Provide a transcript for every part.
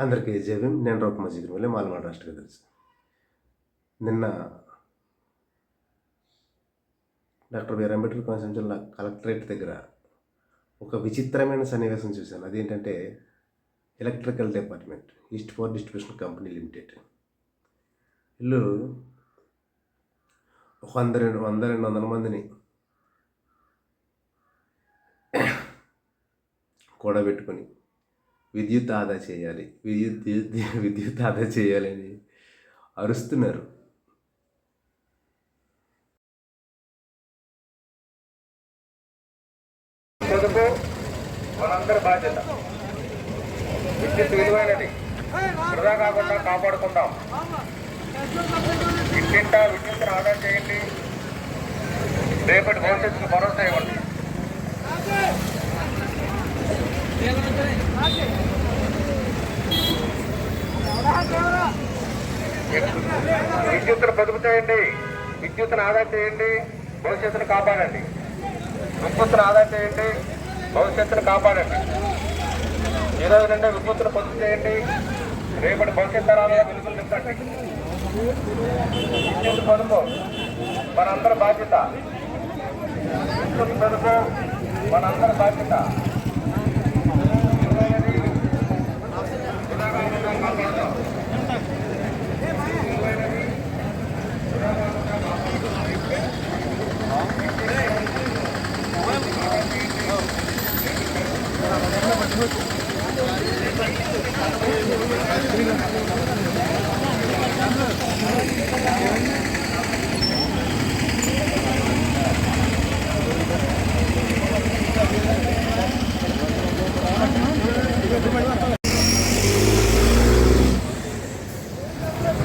అందరికీ జేబీం నేను రూపమ జిగిరిమల్లి మాలమాడ రాష్ట్ర తెలుసు. నిన్న డాక్టర్ బిఆర్ అంబేద్కర్ కోనసీమ జిల్లా కలెక్టరేట్ దగ్గర ఒక విచిత్రమైన సన్నివేశం చూశాను. అదేంటంటే electrical department east four distribution company limited. వీళ్ళు ఒక వంద రెండు వంద రెండు వందల మందిని కూడబెట్టుకొని విద్యుత్ ఆదా చేయాలి. విద్యుత్ విద్యుత్ విద్యుత్ ఆదా చేయాలని అరుస్తున్నారు. పొదుపు మనందరి బాధ్యత విద్యుత్ విలువైనది. వృధా కాకుండా కాపాడుకుందాం. ఇంటింటా విద్యుత్తును ఆదా చేయండి. రేపటి భవిష్యత్తుకు భరోసా ఇవ్వండి. విద్యుత్తును పొదుపు చేయండి. విద్యుత్తును ఆదా చేయండి. భవిష్యత్తును కాపాడండి. విద్యుత్తును ఆదా చేయండి. భవిష్యత్తును కాపాడండి. ఈ రోజు నుండి విద్యుత్తును పొదుపు చేయండి. రేపటి భవిష్యత్ తరాలలో వెలుగులు నింపండి. విద్యుత్ పొదుపు మనందరి బాధ్యత. విద్యుత్ పొదుపు మనందరి బాధ్యత విలువైనది. వృధా కాకుండా కాపాడుదాం. విలువైనది. వృధా కాకుండా కాపాడుదాం.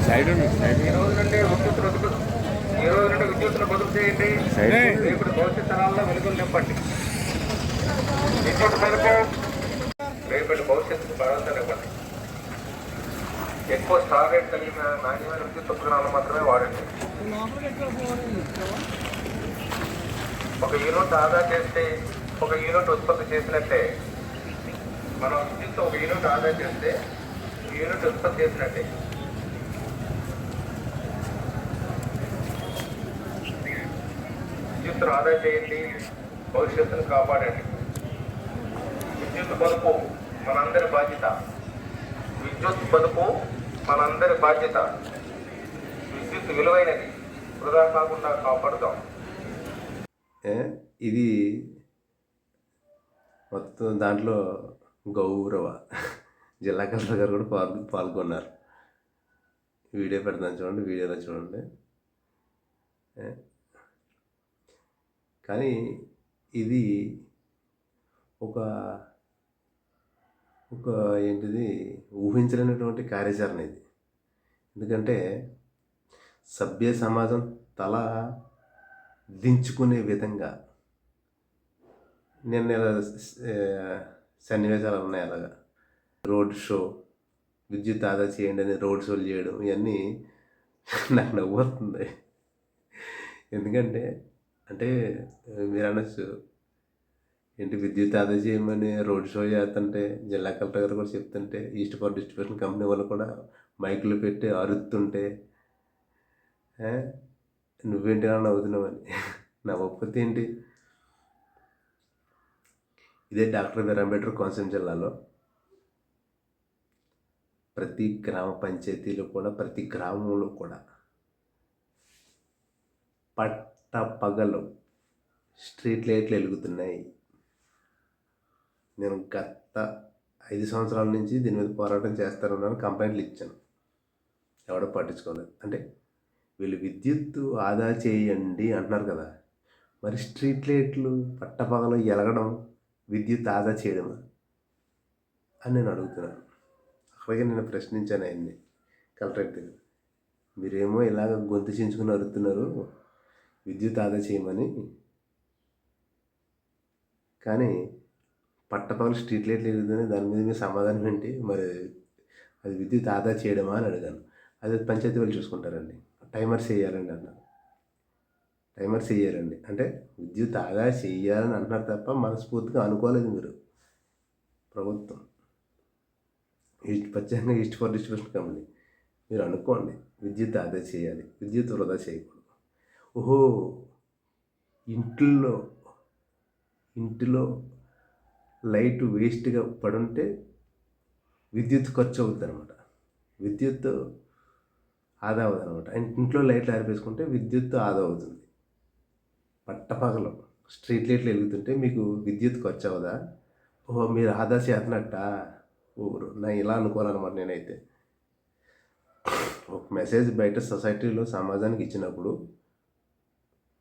సైడ్ ఉంది సైడ్ ఈ రోజు నుండి విద్యుత్ పొదుపు ఈ రోజు నుండి విద్యుత్తును పొదుపు చేయండి సైడ్ రేపటి భవిష్యత్ తరాల్లో వెలుగులు నింపండి విద్యుత్ పొదుపు రేపటి భవిష్యత్తుకు భరోసా నింపండి ఎక్కువ స్టార్ రేట్ కలిగిన నాణ్యమైన విద్యుత్ ఉపకరణాలు మాత్రమే వాడండి. ఒక యూనిట్ ఆదా చేస్తే ఒక యూనిట్ ఉత్పత్తి చేసినట్టే మనం విద్యుత్ ఒక యూనిట్ ఆదా చేస్తే యూనిట్ ఉత్పత్తి చేసినట్టే. విద్యుత్తును ఆదా చేయండి భవిష్యత్తును కాపాడండి. విద్యుత్ పొదుపు మనందరి బాధ్యత. విద్యుత్ పొదుపు మనందరి బాధ్యత విద్యుత్ విలువైనది. వృధా కాకుండా కాపాడుదాం. ఇది మొత్తం దాంట్లో గౌరవ జిల్లా కలెక్టర్ గారు కూడా పాల్గొ పాల్గొన్నారు. వీడియో పెడతాను చూడండి వీడియోలో చూడండి. కానీ ఇది ఒక ఒక ఏంటిది ఊహించలేనటువంటి కార్యాచరణ ఇది. ఎందుకంటే సభ్య సమాజం తల దించుకునే విధంగా నిన్న ఇలా సన్నివేశాలు ఉన్నాయి అలాగా. రోడ్ షో విద్యుత్ ఆదా చేయండి అని రోడ్ షోలు చేయడం ఇవన్నీ నాకు నవ్వుతుంది ఎందుకంటే అంటే మీరు అనొచ్చు ఏంటి విద్యుత్ ఆదా చేయమని రోడ్ షో చేస్తుంటే జిల్లా కలెక్టర్ గారు కూడా చెప్తుంటే ఈస్ట్ పవర్ డిస్ట్రిబ్యూషన్ కంపెనీ వాళ్ళు కూడా మైకులు పెట్టి అరుతుంటే నువ్వేంటి అని. నవ్వుతున్నావని నా ఒప్పతి ఏంటి? ఇదే డాక్టర్ బిఆర్ అంబేద్కర్ కోనసీమ జిల్లాలో ప్రతి గ్రామ పంచాయతీలో కూడా ప్రతి గ్రామంలో కూడా పట్ట పగలు స్ట్రీట్ లైట్లు వెలుగుతున్నాయి. నేను గత ఐదు సంవత్సరాల నుంచి దీని మీద పోరాటం చేస్తానన్నాను కంప్లైంట్లు ఇచ్చాను. ఎవడో పట్టించుకోలేదు. అంటే వీళ్ళు విద్యుత్ ఆదా చేయండి అంటున్నారు కదా మరి స్ట్రీట్ లైట్లు పట్టపగలు ఎలగడం విద్యుత్ ఆదా చేయడమా అని నేను అడుగుతున్నాను. అక్కడికి నేను ప్రశ్నించాను ఆయన్ని కలెక్టర్ దగ్గర మీరేమో ఇలాగ గొంతు చించుకుని అడుగుతున్నారు విద్యుత్ ఆదా చేయమని. కానీ పట్టపగలు స్ట్రీట్ లైట్లు ఎదుగుతుంది దాని మీద మీ సమాధానం ఏంటి? మరి అది విద్యుత్ ఆదా చేయడమా అని అడిగాను. అది పంచాయతీ వాళ్ళు చూసుకుంటారండి. టైమర్స్ వేయాలండి అన్నారు టైమర్స్ వేయాలండి. అంటే విద్యుత్ ఆదా చేయాలని అంటున్నారు తప్ప మనస్ఫూర్తిగా అనుకోలేదు మీరు. ప్రభుత్వం. ఈస్ట్ ప్రత్యేకంగా ఈస్ట్ ఫర్ డిస్ట్రిబ్యూషన్ కంపెనీ. మీరు అనుకోండి. విద్యుత్ ఆదా చేయాలి. విద్యుత్ వృధా చేయకూడదు. ఓహో! ఇంట్లో ఇంటిలో లైట్ వేస్ట్గా పడుంటే విద్యుత్ ఖర్చు అవుతుంది అనమాట విద్యుత్ ఆదా అవుతుంది అనమాట ఇంట్లో లైట్లు ఆరిపేసుకుంటే విద్యుత్ ఆదా అవుతుంది పట్టపగలం స్ట్రీట్ లైట్లు వెలుగుతుంటే మీకు విద్యుత్ ఖర్చు అవదా ఓహో మీరు ఆదా చేతనట్ట ఊరు నా ఇలా అనుకోవాలన్నమాట నేనైతే. ఒక మెసేజ్ బయట సొసైటీలో సమాజానికి ఇచ్చినప్పుడు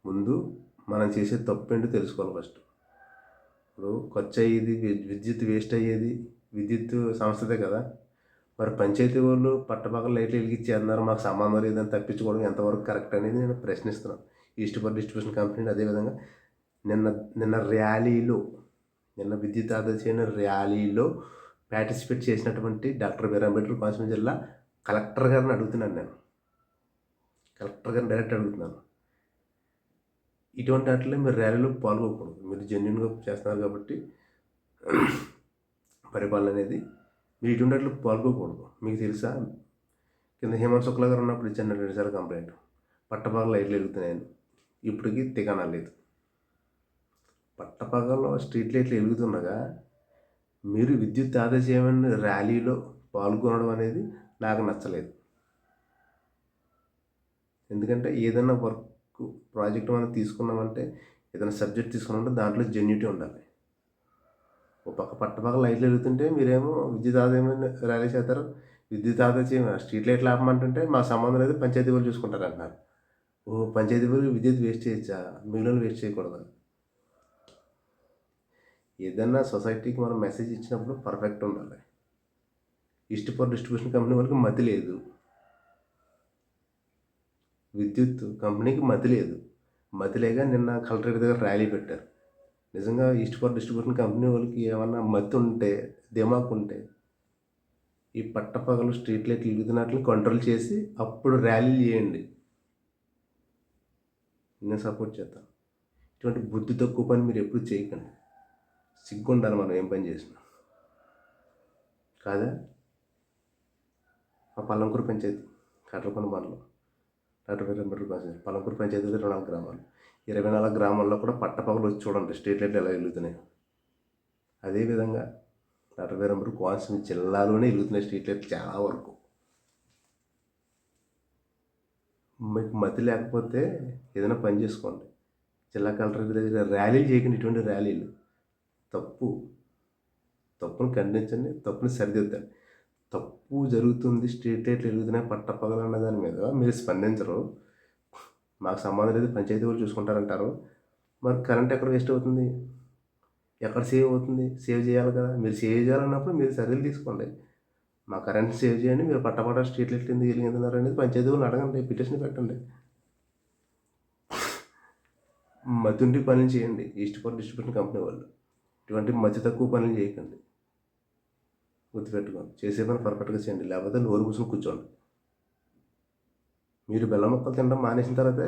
ముందు మనం చేసే తప్పు ఏంటో తెలుసుకోవాలి ఫస్ట్. ఇప్పుడు ఖర్చు అయ్యేది విద్యుత్ వేస్ట్ అయ్యేది విద్యుత్ సంస్థదే కదా. మరి పంచాయతీ వాళ్ళు పట్టపక్కల లైట్లు వెలిగించేస్తున్నారు మాకు సంబంధం లేదని తప్పించుకోవడం ఎంతవరకు కరెక్ట్ అనేది నేను ప్రశ్నిస్తున్నాను. ఈస్ట్ పవర్ డిస్ట్రిబ్యూషన్ కంపెనీ అదేవిధంగా నిన్న నిన్న ర్యాలీలో నిన్న విద్యుత్ ఆదా చేయని ర్యాలీలో పార్టిసిపేట్ చేసినటువంటి డాక్టర్ బీర్ అంబేద్కర్ కోనసీమ జిల్లా కలెక్టర్ గారిని అడుగుతున్నాను నేను. కలెక్టర్ గారిని డైరెక్ట్ అడుగుతున్నాను. ఇటువంటి వాటిలో మీరు ర్యాలీలో పాల్గొకూడదు. మీరు జెన్యున్గా చేస్తున్నారు కాబట్టి పరిపాలన అనేది మీరు ఇటువంటి వాటిలో పాల్గొకూడదు. మీకు తెలుసా? కింద హేమంత్ శుక్లా గారు ఉన్నప్పుడు ఇచ్చాను రెండుసార్లు కంప్లైంట్. పట్టపగలు లైట్లు వెలుగుతున్నాయని. ఇప్పటికీ తికానా లేదు పట్టపగల్లో స్ట్రీట్ లైట్లు వెలుగుతుండగా మీరు విద్యుత్ ఆదా చేయమని ర్యాలీలో పాల్గొనడం అనేది నాకు నచ్చలేదు. ఎందుకంటే ఏదైనా వర్క్ ప్రాజెక్ట్ మనం తీసుకున్నామంటే ఏదైనా సబ్జెక్ట్ తీసుకున్నామంటే దాంట్లో జెన్యూటీ ఉండాలి. ఒక పక్క పట్టపక్క లైట్లు వెలుగుతుంటే మీరేమో విద్యుత్ ఆదాయం ర్యాలీ చేస్తారు విద్యుత్ ఆదా చేయమని స్ట్రీట్ లైట్లు ఆపమంటుంటే మా సంబంధం లేదు పంచాయతీ వాళ్ళు చూసుకుంటారు అంటున్నారు. ఓ పంచాయతీ వాళ్ళు విద్యుత్ వేస్ట్ చేయొచ్చా? మిగిలిన వేస్ట్ చేయకూడదు? ఏదన్నా సొసైటీకి మనం మెసేజ్ ఇచ్చినప్పుడు పర్ఫెక్ట్ ఉండాలి. ఈస్ట్ ఫర్ డిస్ట్రిబ్యూషన్ కంపెనీ వాళ్ళకి మతి లేదు. విద్యుత్ కంపెనీకి మతి లేదు. మతి లేక నిన్న కలెక్టరేట్ దగ్గర ర్యాలీ పెట్టారు. నిజంగా ఈస్ట్ ఫర్ డిస్ట్రిబ్యూషన్ కంపెనీ వాళ్ళకి ఏమన్నా మతి ఉంటే దిమాక్ ఉంటే ఈ పట్టపగలు స్ట్రీట్ లైట్లు వెలుగుతున్నట్లు కంట్రోల్ చేసి అప్పుడు ర్యాలీ చేయండి. నేను సపోర్ట్ చేస్తాను ఇటువంటి బుద్ధి తక్కువ పని మీరు ఎప్పుడు చేయకండి. సిగ్గుండాలి మనం ఏం పని చేసినా. కాదా? మా పల్లంకూరు పంచాయతీ కట్టలకొండ మండలం. నలభై రెండు అంబేద్కర్ పంచాయతీ పల్లంకూరు పంచాయతీలో ఇరవై నాలుగు గ్రామాలు. ఇరవై నాలుగు గ్రామాల్లో కూడా పట్టపగలు వచ్చి చూడండి స్ట్రీట్ లైట్లు ఎలా వెలుగుతున్నాయి. అదేవిధంగా నలభై రెండు కోనసీమ జిల్లాలోనే వెలుగుతున్నాయి స్ట్రీట్ లైట్లు చాలా వరకు. మీకు మతి లేకపోతే ఏదైనా పని చేసుకోండి. జిల్లా కలెక్టర్ దగ్గర ర్యాలీలు చేయకుండా ఇటువంటి ర్యాలీలు. తప్పు. తప్పును ఖండించండి తప్పుని సరిదిద్దండి. తప్పు జరుగుతుంది స్ట్రీట్ లైట్లు వెలుగుతున్నాయి పట్ట పగలన్న దాని మీద మీరు స్పందించరు. మాకు సంబంధం లేదు పంచాయతీ వాళ్ళు చూసుకుంటారంటారు. మరి కరెంట్ ఎక్కడ వేస్ట్ అవుతుంది? ఎక్కడ సేవ్ అవుతుంది? సేవ్ చేయాలి కదా. మీరు సేవ్ చేయాలన్నప్పుడు మీరు చర్యలు తీసుకోండి. మా కరెంట్ సేవ్ చేయండి మీరు పట్టపట్ట స్ట్రీట్ లైట్లు ఎందుకు వెలిగింటున్నారు అనేది పంచాయతీ వాళ్ళు అడగండి పిటిషన్ పెట్టండి. మతుండి పనులు చేయండి ఈస్ట్ ఫర్ డిస్ట్రిబ్యూషన్ కంపెనీ వాళ్ళు. ఇటువంటి మధ్య తక్కువ పనులు చేయకండి. గుర్తుపెట్టుకోండి చేసే పని పర్ఫెక్ట్గా చేయండి. లేకపోతే నోరు కూర్చొని కూర్చోండి. మీరు బెల్లం ముక్కలు తినడం మానేసిన తర్వాత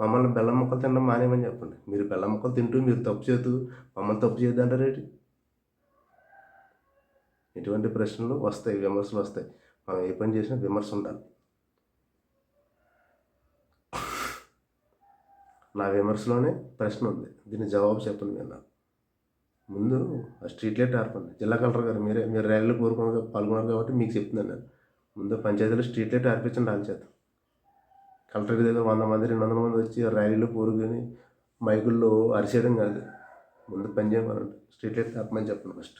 మమ్మల్ని బెల్లం ముక్కలు తినడం మానేయమని చెప్పండి. మీరు బెల్లం ముక్కలు తింటూ మీరు తప్పు చేతూ మమ్మల్ని తప్పు చేయొద్దు అంటారేంటి ఎటువంటి ప్రశ్నలు వస్తాయి విమర్శలు వస్తాయి. మనం ఏ పని చేసినా విమర్శ ఉండాలి. నా విమర్శలోనే ప్రశ్న ఉంది. దీని జవాబు చెప్పండి నేను నాకు. ముందు ఆ స్ట్రీట్ లైట్ ఆర్పండి. జిల్లా కలెక్టర్ గారు మీరే మీరు ర్యాలీలో కోరుకున్నారు పాల్గొన్నారు కాబట్టి మీకు చెప్తున్నాను నేను ముందు పంచాయతీలో స్ట్రీట్ లైట్ ఆర్పించండి వాళ్ళ చేత. కలెక్టర్ దగ్గర వంద మంది రెండు వందల మంది వచ్చి ర్యాలీలో కోరుకొని మైకుల్లో అరిచేయడం కాదు. ముందు పని చేయమనండి స్ట్రీట్ లైట్ ఆపమని చెప్పండి ఫస్ట్.